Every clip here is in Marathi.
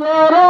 Pero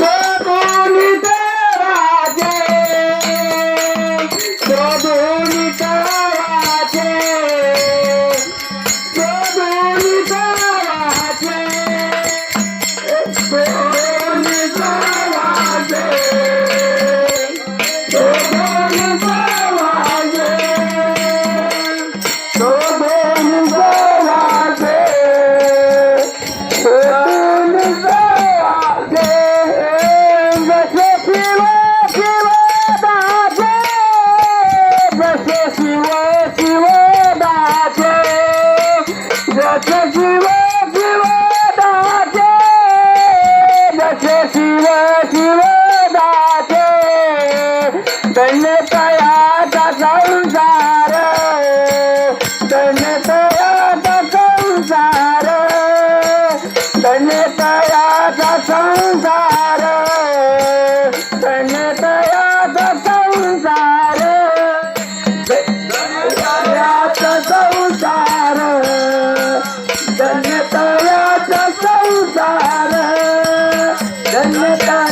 Yeah. तयाचा संसार तयाचा संसार तयाचा संसार तयाचा संसार। तयाचा संसार धन्यतयाचा संसार धन्यता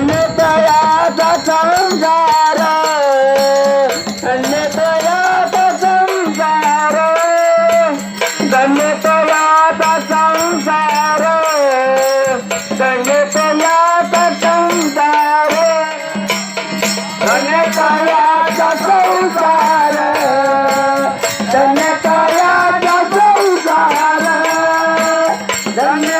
अन्यतयाचा संसार अन्यतयाचा संसार धन्य